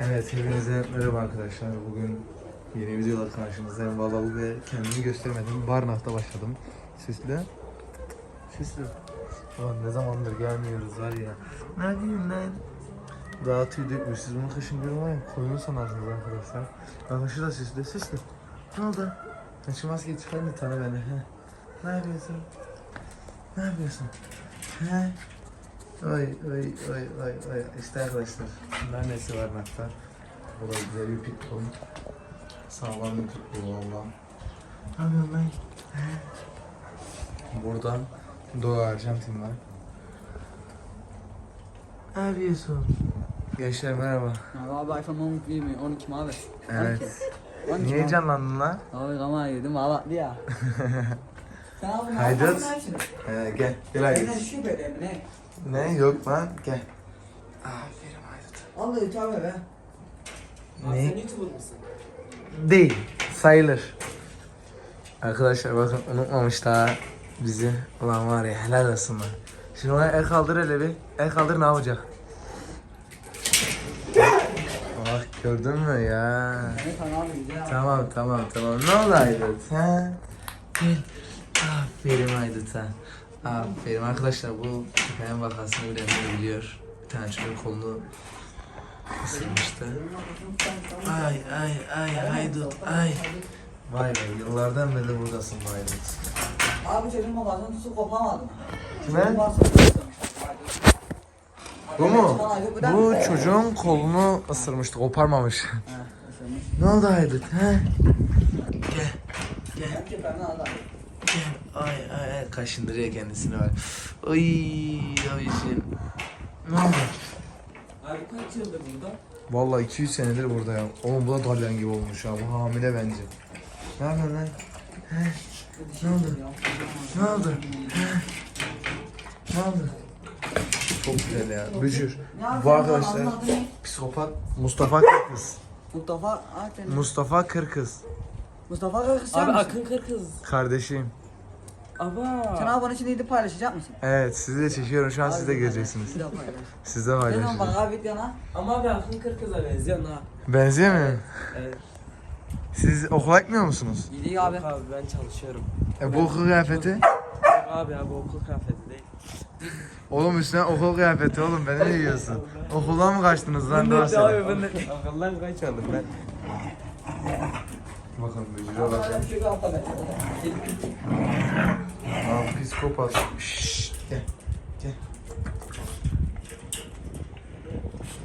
Evet, hepinize merhaba arkadaşlar. Bugün yeni videolar karşınızdayım. Valla ve kendimi göstermedim. Barnak'ta başladım. Sisle. Sisle. Ulan ne zamandır gelmiyoruz var ya. Ne yapayım lan? Daha tüy dökmüş. Siz bunu kışın görmeyin. Koyunu sanarsınız arkadaşlar. Bakın şurada sisle. Sisle. Ne oldu? Şu maskeyi çıkar mı tanı beni? He. Ne yapıyorsun? Ne yapıyorsun? He? Oy oy oy oy oy. İşte arkadaşlar. Bunların nesi var nakta? Bu da güzel bir pitbull. Sağlam bir pitbull valla. Lan? He? Buradan Doğu Arjantin var. Ne yapıyorsun? Gençler merhaba. Abi iPhone 12 değil mi? 12 mi abi? Evet. 12 Niye mi abi? heyecanlandın lan? Abi kamera yedim valla ya. Sen abi ne Haydut. Ee, gel. Gel Haydut. Ne? Yok lan. Gel. Aferin Haydut. Allah yutar be. Ne? YouTuber mısın? Değil. Sayılır. Arkadaşlar bakın unutmamışlar bizi. Ulan var ya helal olsun lan. Şimdi ona el kaldır hele bir. El kaldır ne yapacak? Bak gördün mü ya? Tamam tamam tamam. Ne oldu Aydut? Ha? Gel. Aferin Aydut'a. Aferin arkadaşlar bu köpeğin vakasını bilenler biliyor. Bir tane çocuğun kolunu ısırmıştı. Ay ay ay Haydut ay. Vay be yıllardan beri buradasın bu Haydut. Abi çocuğun babasını tutup kopamadım. Kime? Bu mu? Bu çocuğun kolunu ısırmıştı, koparmamış. Ne oldu Haydut? He? Gel, gel. Ay ay ay kaşındırıyor kendisini var. Oy abiciğim. Ne oldu? Abi kaç yıldır burada? Vallahi 200 senedir burada ya. Oğlum bu da dalyan gibi olmuş ya. Bu hamile bence. Ne yapıyorsun lan? Ne oldu? Ne oldu? Ne oldu? Çok güzel ya. Bücür. Bu arkadaşlar psikopat Mustafa Kırkız. Mustafa Akdeniz. Mustafa Kırkız. Mustafa Kırkız Abi? Akın Kırkız. Kardeşim. Aba. Sen abi bunun için gidip paylaşacak mısın? Evet sizi de çekiyorum şu an siz de göreceksiniz. Bir daha paylaş. Siz de zaman paylaşın. bak abi videona? Ama abi Akın Kırkız'a benziyor ha. Benziyor mu? Evet. Siz okula gitmiyor musunuz? Gidiyor abi. Yok abi ben çalışıyorum. E bu okul kıyafeti? Yok abi abi okul kıyafeti değil. Oğlum üstüne okul kıyafeti oğlum beni ne diyorsun? Okuldan mı kaçtınız lan daha sonra? ben de akıldan kaçmadım ben. Bakın bücüre bakın. Şu Aa psikopat. Şşş gel. Gel.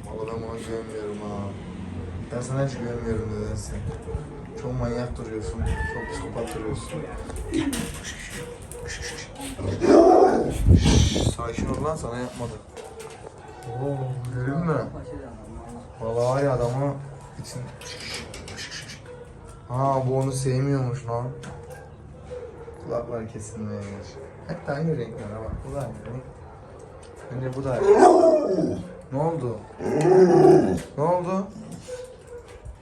Vallahi ben buna güvenmiyorum ha. Ben sana hiç güvenmiyorum nedense. Çok manyak duruyorsun. Çok psikopat duruyorsun. Sakin ol lan sana yapmadı. Oo, görün mü? Vallahi var ya adamı için... Ha bu onu sevmiyormuş lan. Kulaklar. Hep de aynı renkler ama bu da aynı renk. Bence bu da aynı. ne oldu? ne oldu?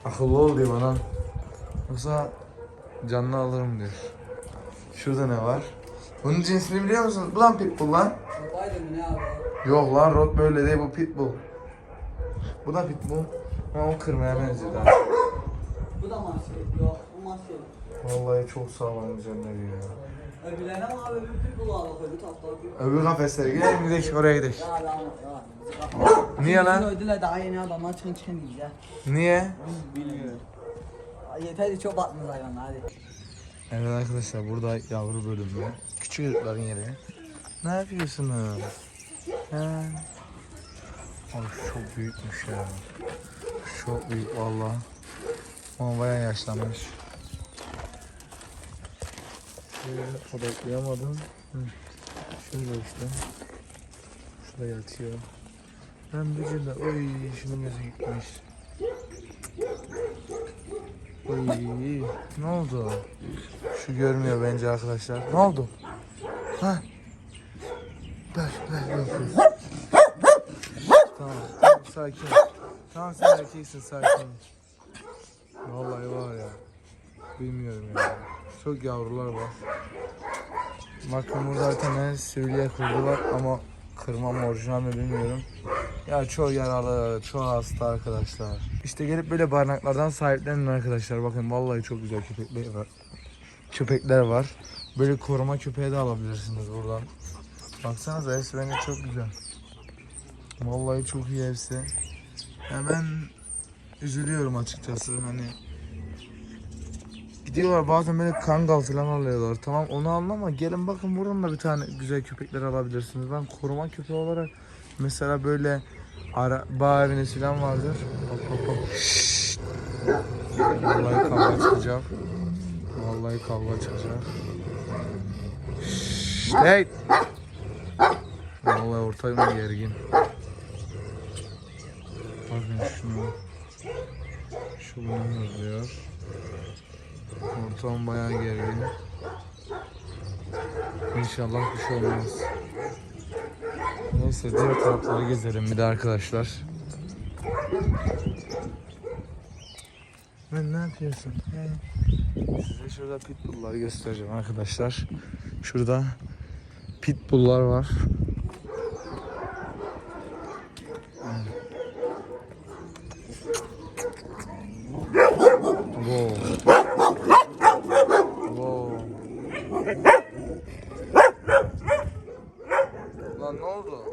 Akıllı ol diyor bana. Yoksa canını alırım diyor. Şurada ne var? Bunun cinsini biliyor musunuz? Bu lan pitbull lan. Yok lan rot böyle değil bu pitbull. Bu da pitbull. Ama o kırmaya benziyor daha. Bu da maske. Yok bu maske. Vallahi çok sağlam güzeller ya. Öbürlerine mi abi öbür bir bulağa bak öbür tarafta öbür. Öbür kafeslere gidelim gidelim oraya gidelim. Ya ama ya. Niye lan? Ödüler daha yeni adamlar çıkın çıkın diyeceğiz. Niye? Bilmiyorum. Yeter çok baktınız hayvanlar hadi. Evet arkadaşlar burada yavru bölümü. Küçük ırkların yeri. Ne yapıyorsunuz? Ha? Abi çok büyükmüş ya. Çok büyük valla. Ama bayağı yaşlanmış. Şöyle odaklayamadım. Şurada işte. Şurada yatıyor. Ben bir de oy şunun gözü gitmiş. Oy ne oldu? Şu görmüyor bence arkadaşlar. Ne oldu? Ha? Ver, ver, ver. tamam, tamam, sakin. Tamam sen erkeksin, sakin. Vallahi var ya. Bilmiyorum ya. Çok yavrular var. Bakın burada bir tane sivriye kurdu var ama kırma mı orijinal mi bilmiyorum. Ya çoğu yaralı, çoğu hasta arkadaşlar. İşte gelip böyle barınaklardan sahiplenin arkadaşlar. Bakın vallahi çok güzel köpekler var. Köpekler var. Böyle koruma köpeği de alabilirsiniz buradan. Baksanıza hepsi bence çok güzel. Vallahi çok iyi hepsi. Hemen üzülüyorum açıkçası hani Gidiyorlar bazen böyle kangal falan alıyorlar. Tamam onu anlama. Gelin bakın buradan da bir tane güzel köpekler alabilirsiniz. Ben koruma köpeği olarak mesela böyle ara, bağ eviniz falan vardır. Hop hop. Şşşt. Vallahi kavga çıkacak. Vallahi kavga çıkacak. Şşşt. Hey. Vallahi ortayım gergin. Bakın şunu. Şu bunu yazıyor. Ortam bayağı gergin. İnşallah bir şey olmaz. Neyse diğer tarafları gezelim bir de arkadaşlar. Ben ne yapıyorsun? Size şurada pitbullları göstereceğim arkadaşlar. Şurada pitbulllar var. Lan ne oldu?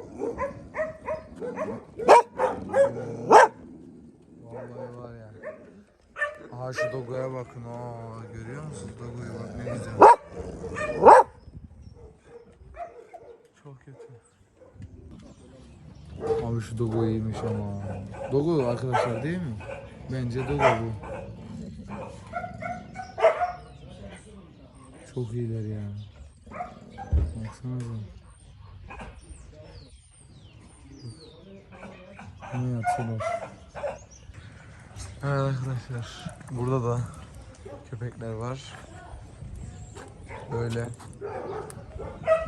Vallahi var ya. Aha şu dogoya bakın. Aa, görüyor musunuz dogoyu bak ne güzel. Çok kötü. Abi şu dogo iyiymiş ama. Dogo arkadaşlar değil mi? Bence dogo bu. Çok iyiler ya. Baksanıza. Ne yatıyorlar. Evet arkadaşlar. Burada da köpekler var. Böyle.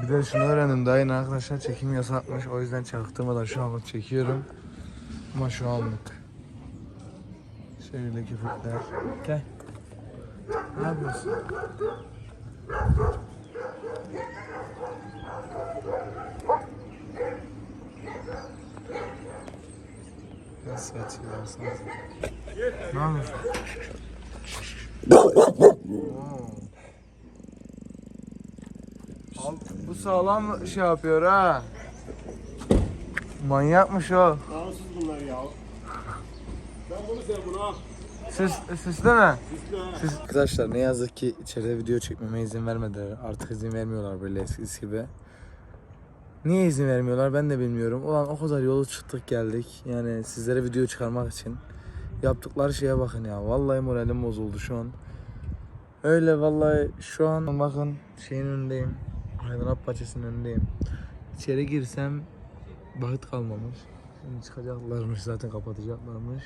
Bir de şunu öğrendim daha yeni arkadaşlar çekim yasakmış. O yüzden çaktırmadan şu anlık çekiyorum. Ama şu anlık. Şöyle köpekler. Gel. Ne yapıyorsun? Nasıl baksanıza. Ne yapıyorsun? Abi bu sağlam şey yapıyor ha. Manyakmış o. Namussuz bunlar ya. Ben bunu sev buna. Siz, de mi? Üstüne. Siz... Arkadaşlar ne yazık ki içeride video çekmeme izin vermediler. Artık izin vermiyorlar böyle eskisi gibi. Niye izin vermiyorlar ben de bilmiyorum. Ulan o kadar yolu çıktık geldik. Yani sizlere video çıkarmak için. Yaptıkları şeye bakın ya. Vallahi moralim bozuldu şu an. Öyle vallahi şu an bakın şeyin önündeyim. Hayvanat bahçesinin önündeyim. İçeri girsem bahit kalmamış. Şimdi çıkacaklarmış zaten kapatacaklarmış.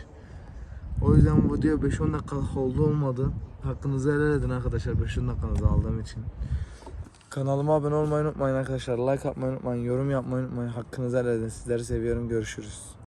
O yüzden bu video 5-10 dakikalık oldu olmadı. Hakkınızı helal edin arkadaşlar 5-10 dakikanızı aldığım için. Kanalıma abone olmayı unutmayın arkadaşlar. Like atmayı unutmayın. Yorum yapmayı unutmayın. Hakkınızı helal edin. Sizleri seviyorum. Görüşürüz.